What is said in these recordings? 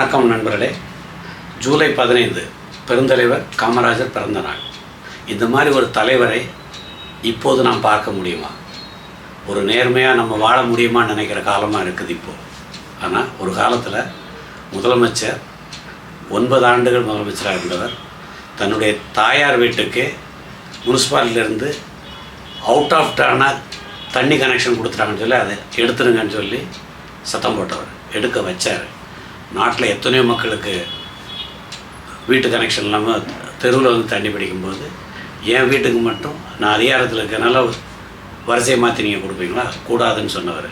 வணக்கம் நண்பர்களே. ஜூலை பதினைந்து பெருந்தலைவர் காமராஜர் பிறந்த நாள் இந்த மாதிரி ஒரு தலைவரை இப்போது நாம் பார்க்க முடியுமா? ஒரு நேர்மையாக நம்ம வாழ முடியுமான்னு நினைக்கிற காலமாக இருக்குது இப்போது ஆனால் ஒரு காலத்தில் முதலமைச்சர் ஒன்பது ஆண்டுகள் முதலமைச்சராக இருந்தவர் தன்னுடைய தாயார் வீட்டுக்கு முனிசிபாலிட்டியிலேருந்து அவுட் ஆஃப் டானாக தண்ணி கனெக்ஷன் கொடுத்துட்டாங்கன்னு சொல்லி அதை எடுத்துருங்கன்னு சொல்லி சத்தம் போட்டவர் எடுக்க வச்சார். நாட்டில் எத்தனையோ மக்களுக்கு வீட்டு கனெக்ஷன் இல்லாமல் தெருவில் வந்து தண்ணி பிடிக்கும்போது என் வீட்டுக்கு மட்டும் நான் அதிகாரத்தில் இருக்கிறனால வரிசையை மாற்றி நீங்கள் கொடுப்பீங்களா? கூடாதுன்னு சொன்னவர்.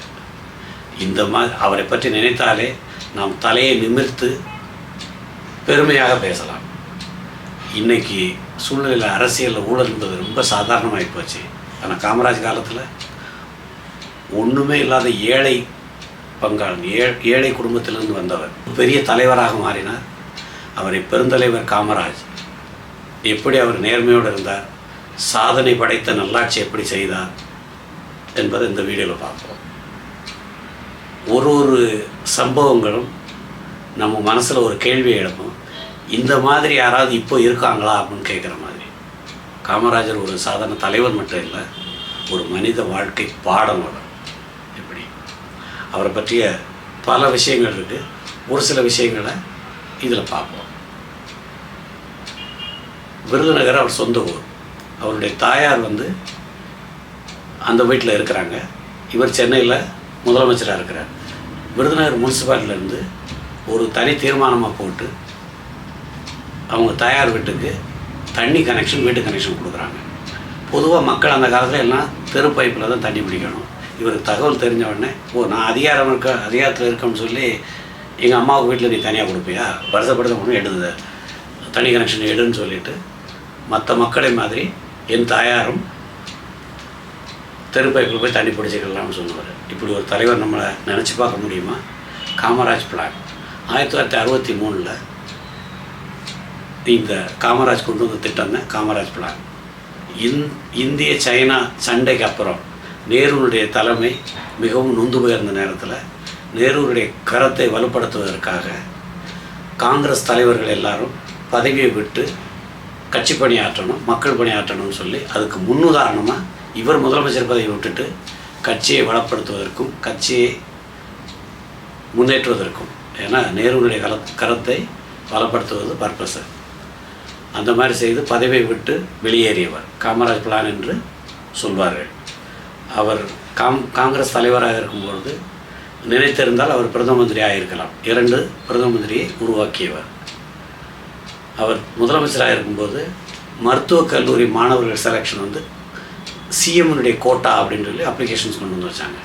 இந்த மாதிரி அவரை பற்றி நினைத்தாலே நாம் தலையை நிமிர்த்து பெருமையாக பேசலாம். இன்னைக்கு சூழ்நிலையில் அரசியலில் ஊழல் என்பது ரொம்ப சாதாரணமாகி போச்சு. ஆனால் காமராஜ் காலத்தில் ஒன்றுமே இல்லாத ஏழை பங்காளன். ஏ ஏழை குடும்பத்திலிருந்து வந்தவர். பெரிய தலைவராக மாறினார். அவரை பெருந்தலைவர் காமராஜ். எப்படி அவர் நேர்மையோடு இருந்தார்? சாதனை படைத்த நல்லாட்சி எப்படி செய்தார்? என்பதை இந்த வீடியோவில் பார்ப்போம். ஒரு ஒரு சம்பவங்களும் நம்ம மனசில் ஒரு கேள்வி எழுப்பும். இந்த மாதிரி யாராவது இப்போ இருக்காங்களா அப்படின்னு கேட்குற மாதிரி. காமராஜர் ஒரு சாதாரண தலைவர் மட்டும் இல்லை ஒரு மனித வாழ்க்கை பாடம் அவர் அவரை பற்றிய பல விஷயங்கள் இருக்குது ஒரு சில விஷயங்களை இதில் பார்ப்போம். விருதுநகர் அவர் சொந்த ஊர். அவருடைய தாயார் வந்து அந்த வீட்டில் இருக்கிறாங்க. இவர் சென்னையில் முதலமைச்சராக இருக்கிறார். விருதுநகர் முனிசிபாலிட்டிலேருந்து ஒரு தனி தீர்மானமாக போட்டு அவங்க தாயார் வீட்டுக்கு தண்ணி கனெக்ஷன் வீட்டு கனெக்ஷன் கொடுக்குறாங்க. பொதுவாக மக்கள் அந்த காலத்தில் எல்லாம் தெரு பைப்பில் தான் தண்ணி பிடிக்கணும். இவருக்கு தகவல் தெரிஞ்ச உடனே ஓ நான் அதிகாரம் இருக்க அதிகாரத்தில் இருக்கேன்னு சொல்லி எங்கள் அம்மாவுக்கு வீட்டில் நீ தனியாக கொடுப்பியா? வருஷப்படுத்த ஒன்று எடுது தனி கனெக்ஷன் எடுன்னு சொல்லிட்டு மற்ற மக்களை மாதிரி என் தாயாரும் தெருப்பைக்குள்ள போய் தண்ணி பிடிச்சிக்கலாம்னு சொன்னவர். இப்படி ஒரு தலைவர் நம்மளை நினச்சி பார்க்க முடியுமா? காமராஜ் பிளான் ஆயிரத்தி தொள்ளாயிரத்தி அறுபத்தி மூணில் இந்த காமராஜ் கொண்டு வந்த திட்டம் தான் காமராஜ் பிளான் இந் இந்திய சைனா சண்டைக்கு அப்புறம் நேருனுடைய தலைமை மிகவும் நொந்து போயிருந்த நேரத்தில் நேருடைய கரத்தை வலுப்படுத்துவதற்காக காங்கிரஸ் தலைவர்கள் எல்லாரும் பதவியை விட்டு கட்சி பணியாற்றணும் மக்கள் பணியாற்றணும்னு சொல்லி அதுக்கு முன்னுதாரணமாக இவர் முதலமைச்சர் பதவியை விட்டுட்டு கட்சியை வளப்படுத்துவதற்கும் கட்சியை முன்னேற்றுவதற்கும். ஏன்னா நேருனுடைய கல கரத்தை பலப்படுத்துவது பர்பஸு அந்த மாதிரி செய்து பதவியை விட்டு வெளியேறியவர். காமராஜ் பிளான் என்று சொல்வார்கள். அவர் காம் காங்கிரஸ் தலைவராக இருக்கும்பொழுது நினைத்திருந்தால் அவர் பிரதம மந்திரியாக இருக்கலாம் இரண்டு பிரதம மந்திரியை உருவாக்கியவர். அவர் முதலமைச்சராக இருக்கும்போது மருத்துவக் கல்லூரி மாணவர்கள் செலெக்ஷன் வந்து சிஎம்னுடைய கோட்டா அப்படின்னு சொல்லி அப்ளிகேஷன்ஸ் கொண்டு வந்து வச்சாங்க.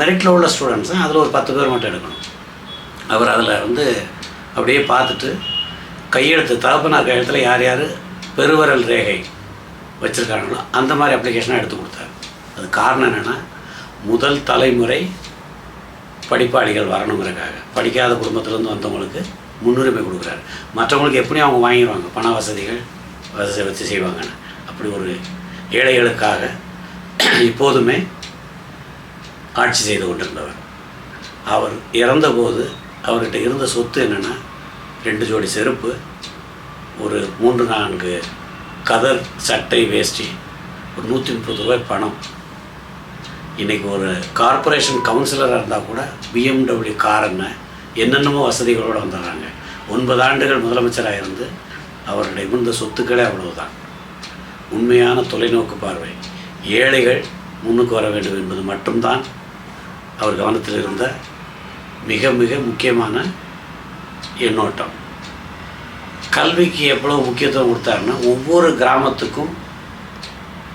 மெரிட்டில் உள்ள ஸ்டூடெண்ட்ஸ் அதில் ஒரு பத்து பேர் மட்டும் எடுக்கணும். அவர் அதில் வந்து அப்படியே பார்த்துட்டு கையெழுத்து தகப்பனார் கையெழுத்தில் யார் யார்? பெருவரல் ரேகை வச்சுருக்காங்களோ அந்த மாதிரி அப்ளிகேஷனாக எடுத்து கொடுத்தாரு. அது காரணம் என்னென்னா முதல் தலைமுறை படிப்பாளிகள் வரணுங்கிறக்காக படிக்காத குடும்பத்திலேருந்து வந்தவங்களுக்கு முன்னுரிமை கொடுக்குறாரு. மற்றவங்களுக்கு எப்படியும் அவங்க வாங்கிடுவாங்க. பண வசதிகள் வசதி வச்சு செய்வாங்கன்னு. அப்படி ஒரு ஏழைகளுக்காக இப்போதுமே ஆட்சி செய்து கொண்டிருந்தவர். அவர் இறந்தபோது அவர்கிட்ட இருந்த சொத்து என்னென்னா ரெண்டு ஜோடி செருப்பு ஒரு மூன்று நான்கு கதர் சட்டை வேஷ்டி ஒரு நூற்றி முப்பது ரூபாய் பணம். இன்றைக்கி ஒரு கார்ப்பரேஷன் கவுன்சிலராக இருந்தால் கூட பிஎம்டபிள்யூ கார் என்னென்னமோ வசதிகளோடு வந்துடுறாங்க. ஒன்பது ஆண்டுகள் முதலமைச்சராக இருந்து அவருடைய இருந்த சொத்துக்களே அவ்வளவுதான். உண்மையான தொலைநோக்கு பார்வை. ஏழைகள் முன்னுக்கு வர வேண்டும் என்பது மட்டும்தான் அவர் கவனத்தில் இருந்த மிக மிக முக்கியமான எண்ணோட்டம். கல்விக்கு எவ்வளோ முக்கியத்துவம் கொடுத்தாருன்னா ஒவ்வொரு கிராமத்துக்கும்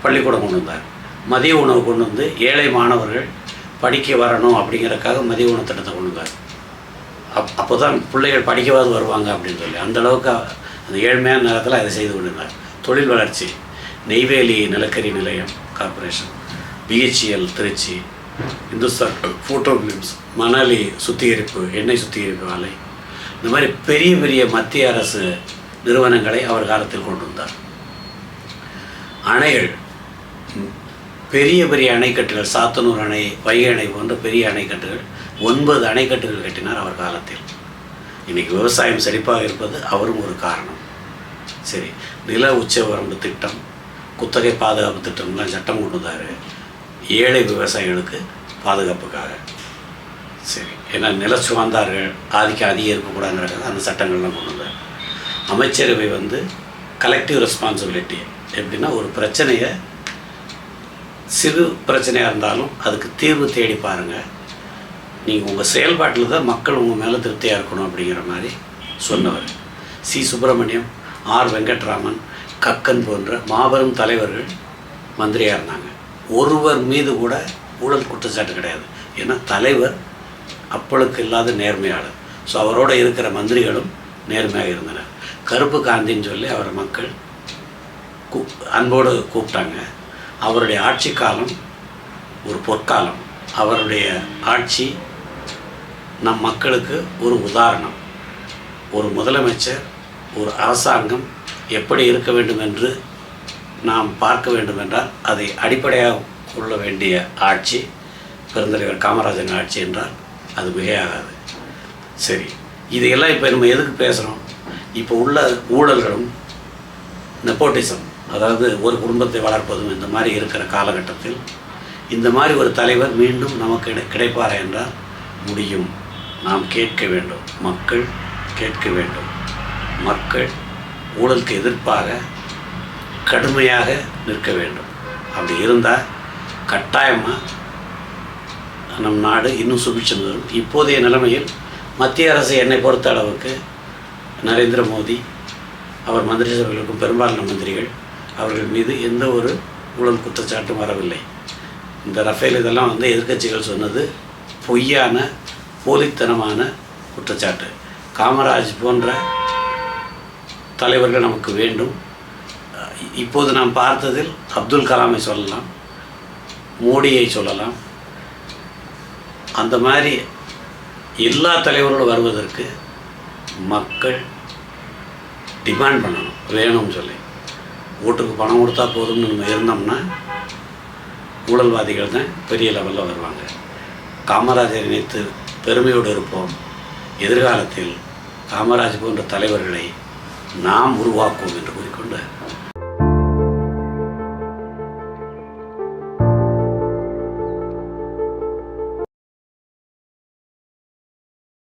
பள்ளிக்கூடம் கொண்டு வந்தார். மதிய உணவு கொண்டு வந்து ஏழை மாணவர்கள் படிக்க வரணும் அப்படிங்கிறக்காக மதிய உணவு திட்டத்தை கொண்டு வந்தார். அப் அப்போ தான் பிள்ளைகள் படிக்கவாது வருவாங்க அப்படின்னு சொல்லி அந்த அளவுக்கு அந்த ஏழ்மையான நேரத்தில் அதை செய்து கொண்டிருந்தார். தொழில் வளர்ச்சி நெய்வேலி நிலக்கரி நிலையம் corporation BHEL Tiruchi Hindustan photo films Manali சுத்திகரிப்பு எண்ணெய் சுத்திகரிப்பு ஆலை இந்த மாதிரி பெரிய பெரிய மத்திய அரசு நிறுவனங்களை அவர் காலத்தில் கொண்டு வந்தார். அணைகள் பெரிய பெரிய அணைக்கட்டுகள் சாத்தனூர் அணை வைகை அணை போன்ற பெரிய அணைக்கட்டுகள் ஒன்பது அணைக்கட்டுகள் கட்டினார் அவர் காலத்தில். இன்னைக்கு விவசாயம் செழிப்பாக இருப்பது அவரும் ஒரு காரணம். சரி நில உச்சவரம்பு திட்டம் குத்தகை பாதுகாப்பு திட்டம்லாம் சட்டம் கொண்டு ஏழை விவசாயிகளுக்கு பாதுகாப்புக்காக. சரி ஏன்னா நில சுவார்ந்தார்கள் ஆதிக்கம் அதிகம் இருக்கக்கூடாதுங்கிறதுக்காக அந்த சட்டங்கள்லாம் கொண்டு வந்தார். அமைச்சரவை வந்து கலெக்டிவ் ரெஸ்பான்சிபிலிட்டி எப்படின்னா ஒரு பிரச்சனையை சிறு பிரச்சனையாக இருந்தாலும் அதுக்கு தீர்வு தேடி பாருங்கள் நீங்கள் உங்கள் செயல்பாட்டில் தான் மக்கள் உங்கள் மேலே திருப்தியாக இருக்கணும் அப்படிங்கிற மாதிரி சொன்னவர். சி. சுப்பிரமணியம் ஆர். வெங்கட்ராமன் கக்கன் போன்ற மாபெரும் தலைவர்கள் மந்திரியாக இருந்தாங்க. ஒருவர் மீது கூட ஊழல் குற்றச்சாட்டு கிடையாது. ஏன்னா தலைவர் அப்பளுக்கு இல்லாத நேர்மையாளர். ஸோ அவரோட இருக்கிற மந்திரிகளும் நேர்மையாக இருந்தனர். கருப்பு காந்தின்னு சொல்லி அவரை மக்கள் கூ அன்போடு கூப்பிட்டாங்க. அவருடைய ஆட்சி காலம் ஒரு பொற்காலம். அவருடைய ஆட்சி நம் மக்களுக்கு ஒரு உதாரணம். ஒரு முதலமைச்சர் ஒரு அரசாங்கம் எப்படி இருக்க வேண்டும் என்று நாம் பார்க்க வேண்டும் என்றால் அதை அடிப்படையாக கொள்ள வேண்டிய ஆட்சி பெருந்தலைவர் காமராஜன் ஆட்சி என்றால் அது மிகையாகாது. சரி இதையெல்லாம் இப்போ நம்ம எதுக்கு பேசுகிறோம் இப்போ உள்ள ஊழல்களும் நெப்போட்டிசம் அதாவது ஒரு குடும்பத்தை வளர்ப்பதும் இந்த மாதிரி இருக்கிற காலகட்டத்தில் இந்த மாதிரி ஒரு தலைவர் மீண்டும் நமக்கு கிடைப்பாரா என்றால் முடியும். நாம் கேட்க வேண்டும். மக்கள் கேட்க வேண்டும். மக்கள் ஊழலுக்கு எதிர்ப்பாக கடுமையாக நிற்க வேண்டும். அப்படி இருந்தால் கட்டாயமாக நம் நாடு இன்னும் சுபிச்சம் வரும் இப்போதைய நிலைமையில் மத்திய அரசு என்னை பொறுத்த அளவுக்கு நரேந்திர மோடி அவர் மந்திரி சபைகளுக்கும் பெரும்பாலான மந்திரிகள் அவர்கள் மீது எந்த ஒரு ஊழல் குற்றச்சாட்டும் வரவில்லை. இந்த ரஃபேல் இதெல்லாம் வந்து எதிர்க்கட்சிகள் சொன்னது பொய்யான போலித்தனமான குற்றச்சாட்டு. காமராஜ் போன்ற தலைவர்கள் நமக்கு வேண்டும். இப்போது நாம் பார்த்ததில் அப்துல் கலாமை சொல்லலாம் மோடியை சொல்லலாம். அந்த மாதிரி எல்லா தலைவர்களும் வருவதற்கு மக்கள் டிமாண்ட் பண்ணணும் வேணும்னு சொல்லி. ஓட்டுக்கு பணம் கொடுத்தா போதும்னு நம்ம இருந்தோம்னா ஊழல்வாதிகள் தான் பெரிய லெவலில் வருவாங்க. காமராஜர் நினைத்து பெருமையோடு இருப்போம். எதிர்காலத்தில் காமராஜ் போன்ற தலைவர்களை நாம் உருவாக்குவோம் என்று கூறிக்கொண்டு